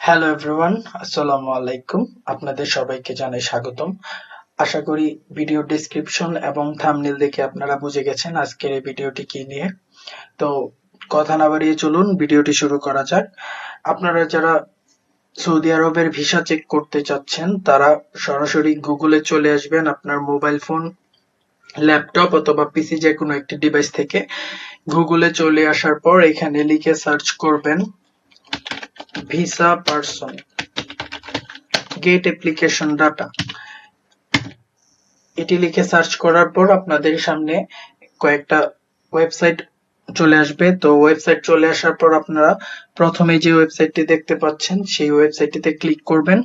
Hello everyone আসসালামু আলাইকুম আপনাদের সবাইকে জানাই স্বাগতম। আশা করি ভিডিও ডেসক্রিপশন এবং থামনেল দেখে আপনারা বুঝে গেছেন আজকের এই ভিডিওটি কি নিয়ে। তো কথা না বাড়িয়ে চলুন ভিডিওটি শুরু করা যাক। আপনারা যারা সৌদি আরবের ভিসা চেক করতে চাচ্ছেন, তারা সরাসরি গুগলে চলে আসবেন আপনার মোবাইল ফোন ল্যাপটপ অথবা পিসি যে কোনো একটি ডিভাইস থেকে। গুগলে চলে আসার পর এখানে লিখে সার্চ করবেন। Visa person, get application data. এটি লিখে সার্চ করার পর আপনাদের সামনে কয়েকটা ওয়েবসাইট চলে আসবে। তো ওয়েবসাইট চলে আসার পর আপনারা প্রথমে যে ওয়েবসাইটটি দেখতে পাচ্ছেন, সেই ওয়েবসাইটটিতে ক্লিক করবেন।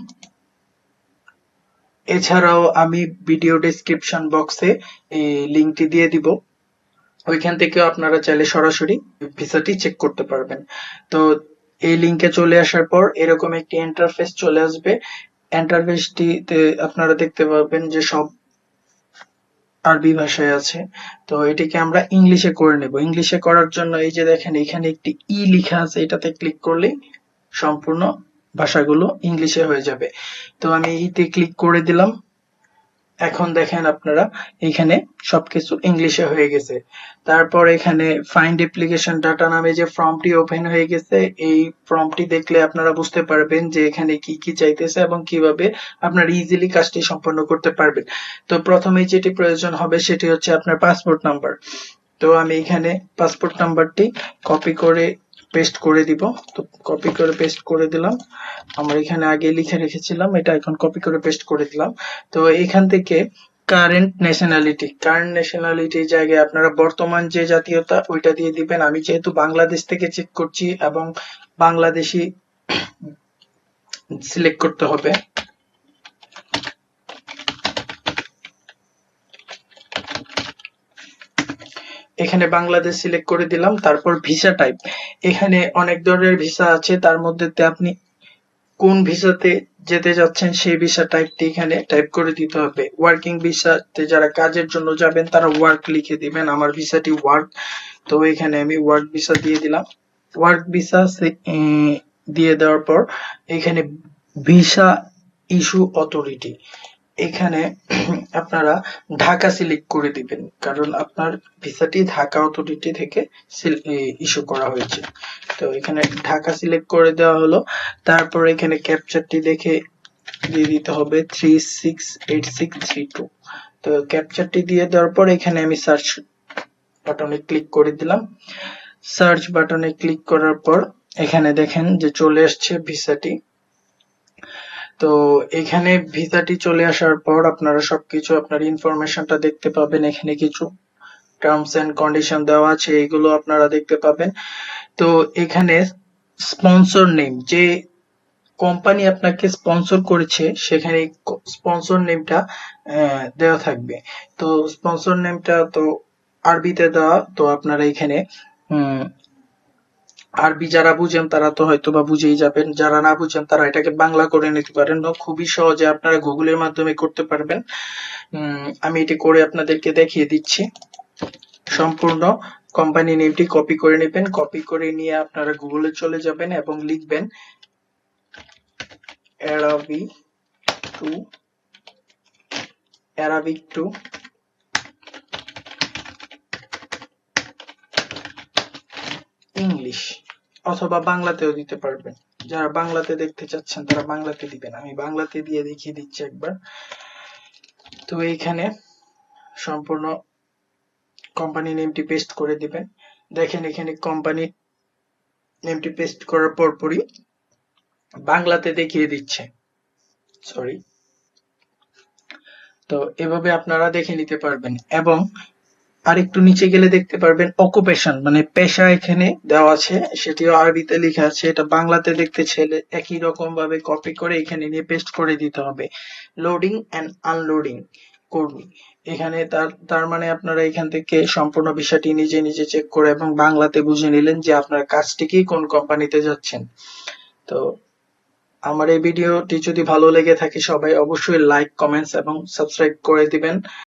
এছাড়াও আমি ভিডিও ডেসক্রিপশন বক্সে এই লিঙ্কটি দিয়ে দিব। ওইখান থেকেও আপনারা চাইলে সরাসরি ভিসাটি চেক করতে পারবেন। তো এই লিংকে চলে আসার পর এরকম একটি ইন্টারফেস চলে আসবে। ইন্টারফেসটিতে আপনারা দেখতে পাবেন যে সব আরবি ভাষায় আছে। তো এটিকে আমরা ইংলিশে করে নেব। ইংলিশে করার জন্য এই যে দেখেন, এখানে একটি ই লেখা আছে। এটাতে ক্লিক করলেই সম্পূর্ণ ভাষাগুলো ইংলিশে হয়ে যাবে। তো আমি ইতে ক্লিক করে দিলাম। এখন দেখেন আপনারা এখানে সবকিছু ইংলিশে হয়ে গেছে। তারপর এখানে ফাইন্ড অ্যাপ্লিকেশন ডাটা নামে যে ফর্মটি ওপেন হয়ে গেছে, এই ফর্মটি দেখলে আপনারা বুঝতে পারবেন যে এখানে কি কি চাইতেছে এবং কীভাবে আপনারা ইজিলি কাজটি সম্পন্ন করতে পারবেন। তো প্রথমে যেটি প্রয়োজন হবে সেটি হচ্ছে আপনার পাসপোর্ট নাম্বার তো আমি এখানে পাসপোর্ট নাম্বারটি কপি করে পেস্ট করে দিব। তো কপি করে পেস্ট করে দিলাম। আমরা এখানে আগে লিখে রেখেছিলাম, এটা এখন কপি করে পেস্ট করে দিলাম। তো এখান থেকে কারেন্ট ন্যাশনালিটি কারেন্ট ন্যাশনালিটি জায়গায় আপনারা বর্তমান যে জাতীয়তা, ওইটা দিয়ে দিবেন। আমি যেহেতু বাংলাদেশ থেকে চেক করছি এবং বাংলাদেশি সিলেক্ট করতে হবে। এখানে বাংলাদেশ সিলেক্ট করে দিলাম, তারপর ভিসা টাইপ এখানে অনেক ধরনের ভিসা আছে, তার মধ্যে আপনি কোন ভিসাতে যেতে যাচ্ছেন সেই ভিসা টাইপটি এখানে টাইপ করে দিতে হবে। ওয়ার্কিং ভিসাতে যারা কাজের জন্য যাবেন, তারা ওয়ার্ক লিখে দিবেন, আমার ভিসাটি ওয়ার্ক তো এখানে আমি ওয়ার্ক ভিসা দিয়ে দিলাম। ওয়ার্ক ভিসা দিয়ে দেওয়ার পর এখানে ভিসা ইস্যু অথরিটি এখানে আপনারা ঢাকা সিলেক্ট করে দিবেন। কারণ আপনার ভিসাটি ঢাকা অথরিটি থেকে ইস্যু করা হয়েছে। তো এখানে ঢাকা সিলেক্ট করে দেওয়া হলো। তারপর এখানে ক্যাপচারটি দেখে দিয়ে দিতে হবে three six eight six three two তো ক্যাপচারটি দিয়ে দেওয়ার পর এখানে আমি সার্চ বাটনে ক্লিক করে দিলাম। সার্চ বাটনে ক্লিক করার পর এখানে দেখেন যে চলে আসছে ভিসাটি। তো এখানে ভিসাটি চলে আসার পর আপনারা সবকিছু, আপনার ইনফরমেশনটা দেখতে পাবেন। এখানে কিছু টার্মস এন্ড কন্ডিশন দেওয়া আছে, এগুলো আপনারা দেখতে পাবেন। তো এখানে স্পন্সর নেম যে কোম্পানি আপনাকে স্পন্সর করেছে, সেখানে স্পন্সর নেমটা দেওয়া থাকবে। তো স্পন্সর নেমটা তো আরবিতে দেওয়া, তো আপনারা এখানে আরবি যারা বুঝেন তারা তো হয়তো বা বুঝেই যাবেন। যারা না বুঝেন তারা এটাকে বাংলা করে নিতে পারেন। খুবই সহজে আপনারা গুগলের মাধ্যমে করতে পারবেন। আমি এটি করে আপনাদেরকে দেখিয়ে দিচ্ছি। সম্পূর্ণ কোম্পানি নেমটি কপি করে নেবেন। কপি করে নিয়ে আপনারা গুগলে চলে যাবেন এবং লিখবেন Arabic to Arabic to English অথবা বাংলাতেও দিতে পারবেন। যারা বাংলাতে দেখতে চাচ্ছেন, তারা বাংলাতে দিবেন। আমি বাংলাতে দিয়ে দেখিয়ে দিচ্ছি একবার। তো এইখানে সম্পূর্ণ কোম্পানি নেমটি পেস্ট করে দিবেন। দেখেন এখানে কোম্পানি নেমটি পেস্ট করার পরপরই বাংলাতে দেখিয়ে দিচ্ছে। সরি তো এভাবে আপনারা দেখে নিতে পারবেন। এবং আর একটু নিচে গেলে দেখতে পারবেন অকুপেশন মানে পেশা এখানে দেওয়া আছে, সেটিও আরবিতে লেখা আছে, এটা বাংলাতে দেখতে ছেলে একই রকম ভাবে কপি করে এখানে নিয়ে পেস্ট করে দিতে হবে। লোডিং এন্ড আনলোডিং কর্মী এখানে তার তার মানে আপনারা এখান থেকে সম্পূর্ণ বিষয়টি নিজে নিজে চেক করে এবং বাংলাতে বুঝে নিলেন যে আপনার কাজটি কি, কোন কোম্পানিতে যাচ্ছেন। তো আমার এই ভিডিওটি যদি ভালো লেগে থাকে সবাই অবশ্যই লাইক কমেন্টস এবং সাবস্ক্রাইব করে দিবেন।